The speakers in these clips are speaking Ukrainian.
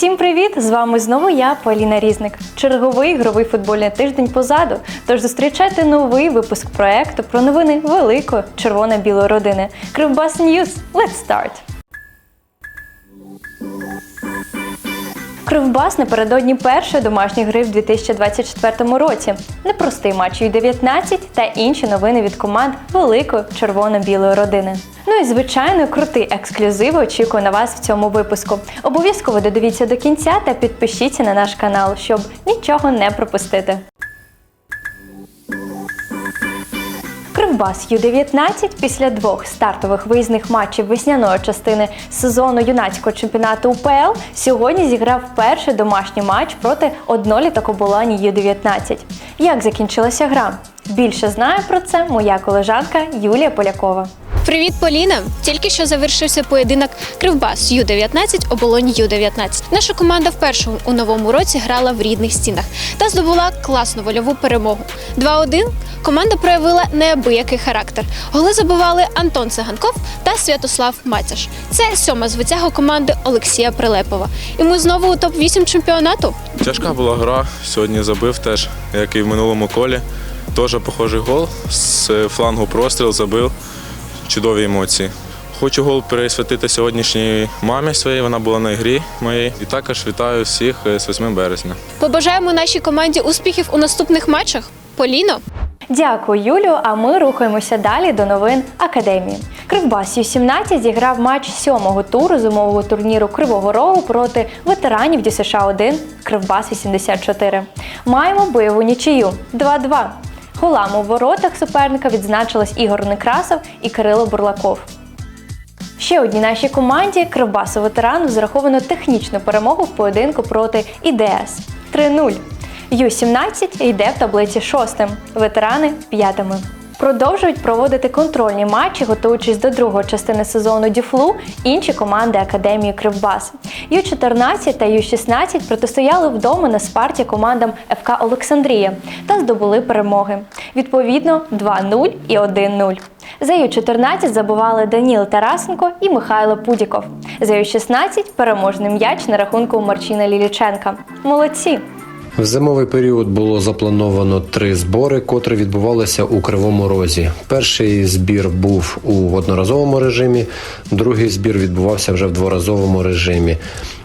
Всім привіт! З вами знову я, Поліна Різник. Черговий ігровий футбольний тиждень позаду. Тож зустрічайте новий випуск проекту про новини великої червоно-білої родини. Кривбас Ньюз. Let's start! Кривбас напередодні першої домашньої гри в 2024 році. Непростий матч Ю-19 та інші новини від команд великої червоно-білої родини. Ну і звичайно, крутий ексклюзив очікує на вас в цьому випуску. Обов'язково додивіться до кінця та підпишіться на наш канал, щоб нічого не пропустити. Кривбас Ю-19 після двох стартових виїзних матчів весняної частини сезону юнацького чемпіонату УПЛ сьогодні зіграв перший домашній матч проти одноліток оболоні Ю-19. Як закінчилася гра? Більше знає про це моя колежанка Юлія Полякова. Привіт, Поліна! Тільки що завершився поєдинок Кривбас Ю-19 оболонь Ю-19. Наша команда вперше у новому році грала в рідних стінах та здобула класну вольову перемогу. 2-1 команда проявила неабиякий характер. Голи забивали Антон Циганков та Святослав Мацяш. Це сьома звитяга команди Олексія Прилепова. І ми знову у топ-8 чемпіонату. Тяжка була гра. Сьогодні забив теж, як і в минулому колі. Теж похожий гол. З флангу простріл забив. Чудові емоції. Хочу гол присвятити сьогоднішній мамі своїй. Вона була на ігрі моїй. І також вітаю всіх з 8 березня. Побажаємо нашій команді успіхів у наступних матчах. Поліно! Дякую, Юлю. А ми рухаємося далі до новин академії. Кривбас Ю-17 зіграв матч сьомого туру зимового турніру Кривого Рогу проти ветеранів ДЮСШ 1 Кривбас 84. Маємо бойову нічию 2-2. Голами у воротах суперника відзначились Ігор Некрасов і Кирило Бурлаков. Ще одній нашій команді Кривбасу ветерану зараховано технічну перемогу в поєдинку проти ІДС 3-0. Ю-17 йде в таблиці шостим, ветерани п'ятими. Продовжують проводити контрольні матчі, готуючись до другої частини сезону Дюфлу інші команди Академії Кривбас. Ю-14 та Ю-16 протистояли вдома на спарті командам ФК Олександрія та здобули перемоги. Відповідно, 2-0 і 1-0. За Ю-14 забували Даніл Тарасенко і Михайло Пудіков. За Ю-16 переможний м'яч на рахунку Марчина Ліліченка. Молодці! В зимовий період було заплановано три збори, котрі відбувалися у Кривому Розі. Перший збір був у одноразовому режимі, другий збір відбувався вже в дворазовому режимі.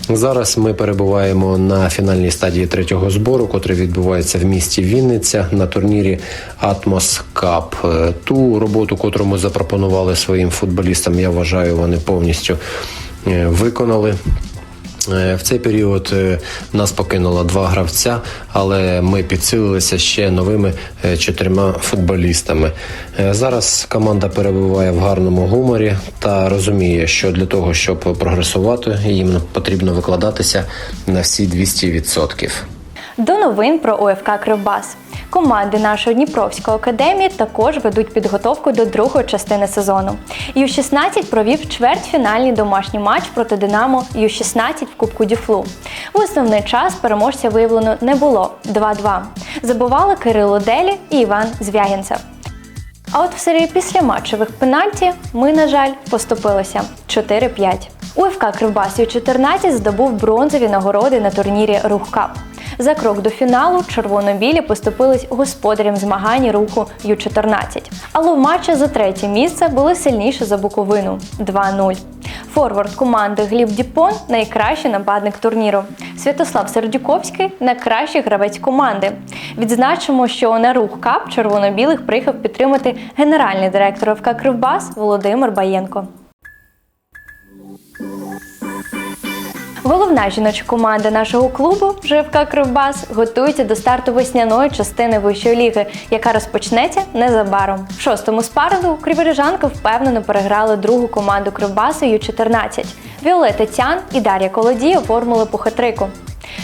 Зараз ми перебуваємо на фінальній стадії третього збору, котрий відбувається в місті Вінниця на турнірі Атмос Кап. Е, Ту роботу, котру ми запропонували своїм футболістам, я вважаю, вони повністю е, виконали. Е, В цей період е, нас покинуло два гравця, але ми підсилилися ще новими е, чотирма футболістами. Зараз команда перебуває в гарному гуморі та розуміє, що для того, щоб прогресувати, їм потрібно викладатися на всі 200%. До новин про ОФК Кривбас. Команди нашої Дніпровської академії також ведуть підготовку до другої частини сезону. Ю-16 провів чвертьфінальний домашній матч проти Динамо Ю-16 в Кубку Дюфлу. В основний час переможця виявлено не було 2-2. Забували Кирило Делі і Іван Звягінцев. А от в серії післяматчевих пенальті ми, на жаль, поступилися 4-5. УФК Кривбас Ю-14 здобув бронзові нагороди на турнірі Рух Кап. За крок до фіналу червоно-білі поступились господарям змагань руху Ю-14. Але в матчі за третє місце були сильніші за Буковину 2-0. Форвард команди Гліб Діпон найкращий нападник турніру. Святослав Сердюковський найкращий гравець команди. Відзначимо, що на рух КАП червоно-білих приїхав підтримати генеральний директор ФК Кривбас Володимир Баєнко. Головна жіноча команда нашого клубу ЖФК Кривбас готується до старту весняної частини вищої ліги, яка розпочнеться незабаром. В шостому спарингу криворіжанки впевнено переграли другу команду Кривбасу Ю-14. Віолета Цян і Дар'я Колодій оформили по хатрику.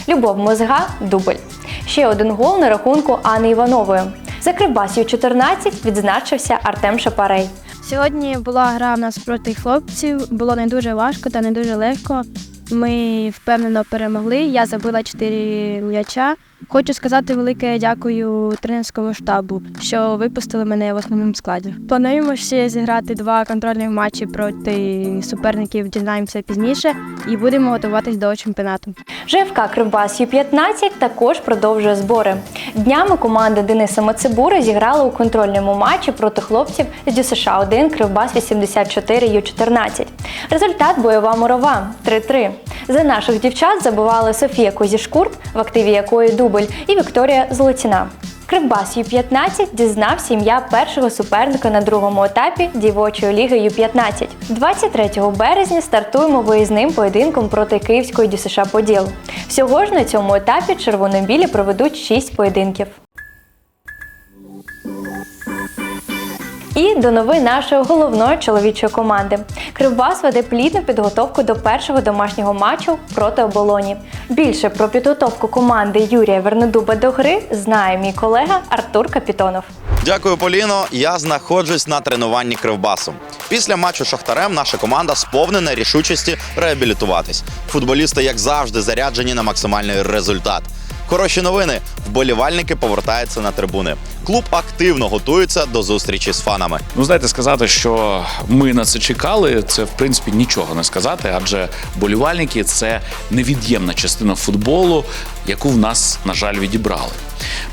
Любов Мозга дубль. Ще один гол на рахунку Анни Іванової. За Кривбас Ю-14 відзначився Артем Шапарей. Сьогодні була гра в нас проти хлопців. Було не дуже важко та не дуже легко. Ми впевнено перемогли. Я забила 4 м'яча. Хочу сказати велике дякую тренерському штабу, що випустили мене в основному складі. Плануємо ще зіграти два контрольні матчі проти суперників. Дізнаємося пізніше і будемо готуватись до чемпіонату. ЖФК Кривбас Ю-15 також продовжує збори. Днями команда Дениса Мацебури зіграла у контрольному матчі проти хлопців з ДЮСШ 1 Кривбас 84 Ю-14. Результат бойова мурова 3-3. За наших дівчат забивали Софія Козішкурт, в активі якої дубль, і Вікторія Золотіна. Кривбас Ю-15 дізнався ім'я першого суперника на другому етапі дівочої ліги Ю-15. 23 березня стартуємо виїзним поєдинком проти Київської ДЮСШ Поділ. Всього ж на цьому етапі червоно-білі проведуть 6 поєдинків. І до новин нашої головної чоловічої команди. Кривбас веде плідну підготовку до першого домашнього матчу проти оболоні. Більше про підготовку команди Юрія Вернедуба до гри знає мій колега Артур Капітонов. Дякую, Поліно. Я знаходжусь на тренуванні кривбасом. Після матчу Шахтарем наша команда сповнена рішучості реабілітуватись. Футболісти, як завжди, заряджені на максимальний результат. Хороші новини. Вболівальники повертаються на трибуни. Клуб активно готується до зустрічі з фанами. Ну, знаєте, сказати, що ми на це чекали, це в принципі нічого не сказати, адже болівальники це невід'ємна частина футболу, яку в нас, на жаль, відібрали.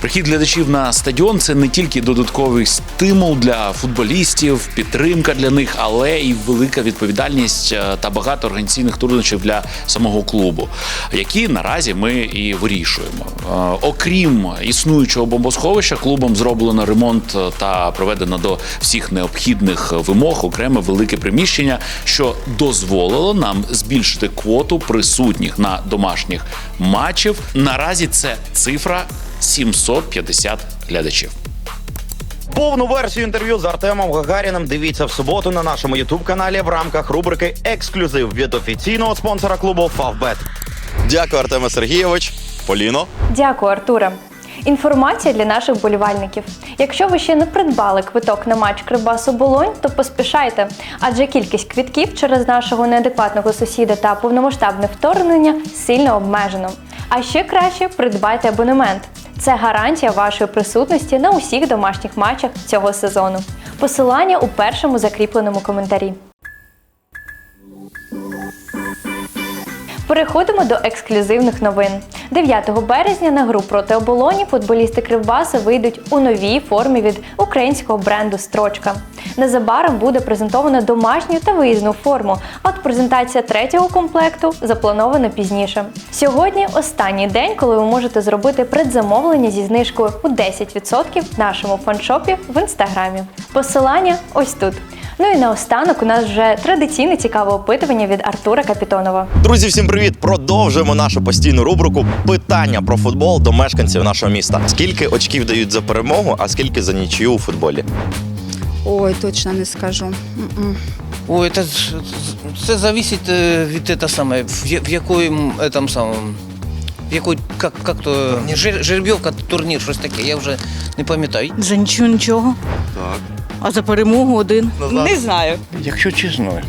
Прихід глядачів на стадіон це не тільки додатковий стимул для футболістів, підтримка для них, але і велика відповідальність е, та багато організаційних труднощів для самого клубу, які наразі ми і вирішуємо. Е, Окрім існуючого бомбосховища, клубом зроблено ремонт та проведено до всіх необхідних вимог окреме велике приміщення, що дозволило нам збільшити квоту присутніх на домашніх матчів. Наразі це цифра 750 глядачів. Повну версію інтерв'ю з Артемом Гагаріним дивіться в суботу на нашому ютуб каналі в рамках рубрики Ексклюзив від офіційного спонсора клубу Фавбет. Дякую, Артеме Сергійович. Поліно. Дякую, Артуре. Інформація для наших болівальників. Якщо ви ще не придбали квиток на матч Кривбасу Болонь, то поспішайте, адже кількість квитків через нашого неадекватного сусіда та повномасштабне вторгнення сильно обмежено. А ще краще придбайте абонемент. Це гарантія вашої присутності на усіх домашніх матчах цього сезону. Посилання у першому закріпленому коментарі. Переходимо до ексклюзивних новин. 9 березня на гру проти оболоні футболісти Кривбаса вийдуть у новій формі від українського бренду Строчка. Незабаром буде презентовано домашню та виїзну форму. От презентація третього комплекту запланована пізніше. Сьогодні останній день, коли ви можете зробити предзамовлення зі знижкою у 10% в нашому фаншопі в інстаграмі. Посилання ось тут. Ну і наостанок у нас вже традиційне цікаве опитування від Артура Капітонова. Друзі, всім привіт! Продовжуємо нашу постійну рубрику питання про футбол до мешканців нашого міста. Скільки очків дають за перемогу, а скільки за нічию у футболі? Ой, точно не скажу. М-м. Ой, это, ж- це зависит э, від это саме, в, я- в якому этом самом, в якой, как, как то, жер, жеребьовка, турнір, щось таке, я вже не пам'ятаю. За нічого нічого. Так. А за перемогу один. Назад. Не знаю. Якщо чесно,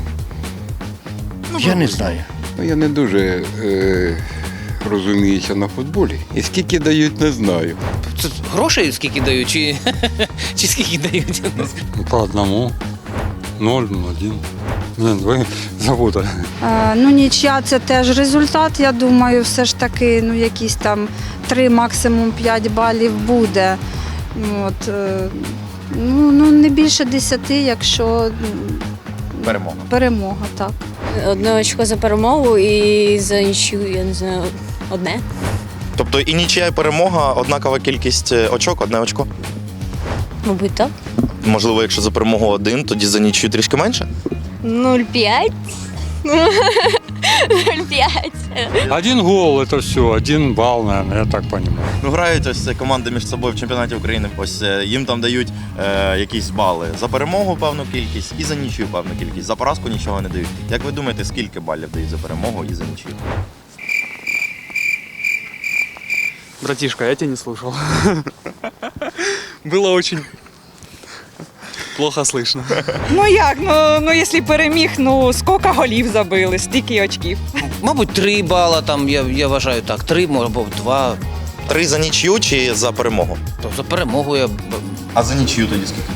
я не знаю. Ну, я не дуже е, розуміюся на футболі. І скільки дають, не знаю. Це грошей скільки дають, чи, чи скільки дають? По одному. Ноль, один. Блин, ви забули. Е, ну, нічия це теж результат. Я думаю, все ж таки, ну, якісь там 3, максимум 5 балів буде. От, е, ну, ну, не більше 10, якщо Перемога. перемога, так. Одне очко за перемогу і за нічию, я не знаю, одне. Тобто і нічия і перемога, однакова кількість е, очок, одне очко. Мабуть, так. Можливо, якщо за перемогу один, тоді за нічию трішки менше. 0,5. 0,5. Один гол, це все, один бал, наверное, я так розумію. Ну, грають ось команди між собою в чемпіонаті України. Ось е, їм там дають е, якісь бали за перемогу певну кількість і за нічию певну кількість. За поразку нічого не дають. Як ви думаєте, скільки балів дають за перемогу і за нічию? Братишка, я тебя не слушал. Было очень плохо слышно. Ну як? Ну, ну якщо переміг, ну скільки голів забили, стільки очків. Мабуть, 3 бала, там, я, я вважаю так, 3, або 2, Три за нічю чи за перемогу? То за перемогу я б- А за нічю тоді скільки?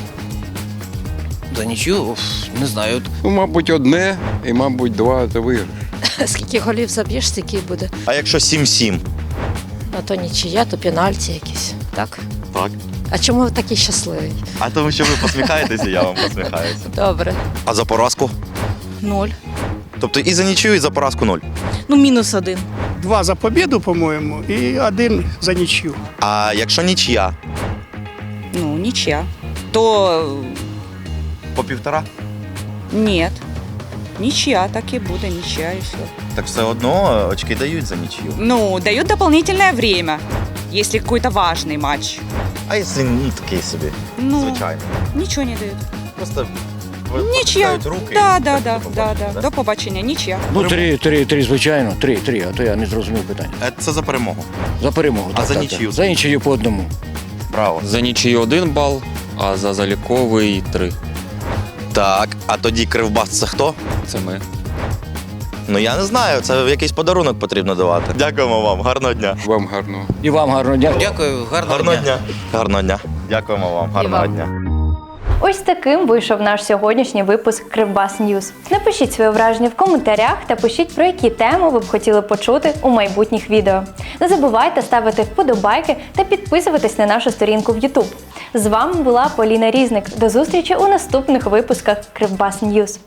за нічю уф, не знаю. Ну, мабуть, одне і, мабуть, два це виграш. Скільки голів заб'єш, стільки буде. А якщо 7-7? А то нічия, то пенальті якісь. Так? Так. А чому ви такий щасливий? А тому що ви посміхаєтеся, я вам посміхаюся. Добре. А за поразку? Ноль. Тобто і за нічю, і за поразку нуль. Ну, мінус один. Два за победу, по-моему, и один за ничью. А якщо нічия? Ну, ничья. То По півтора? нет. Ничья, так и буде, ничья и все. Так все одно очки дають за нічю. Ну, дают дополнительное время, если какой-то важный матч. А якщо ні, такий собі, Ну, звичайно. ничего не дают. Просто потискають руки. Да, да, так, да, до да, побачення, да. До побачення, ничья. Ну, три, три, три, звичайно, три, три, а то я не зрозумів питання. Е, Це за перемогу. За перемогу. А так, за так, нічию? так. За нічию по одному. Браво. За ничью один бал, а за заліковий три. Так, а тоді кривбас це хто? Це ми. Ну я не знаю, це якийсь подарунок потрібно давати. Дякуємо вам, гарного дня. Вам гарного. І вам гарного дня. Дякую, гарного, Гарного дня. дня. Гарного дня. Дякуємо вам, гарного вам. дня. Ось таким вийшов наш сьогоднішній випуск Кривбас Ньюз. Напишіть свої враження в коментарях та пишіть про які теми ви б хотіли почути у майбутніх відео. Не забувайте ставити вподобайки та підписуватись на нашу сторінку в YouTube. З вами була Поліна Різник. До зустрічі у наступних випусках Кривбас Ньюз.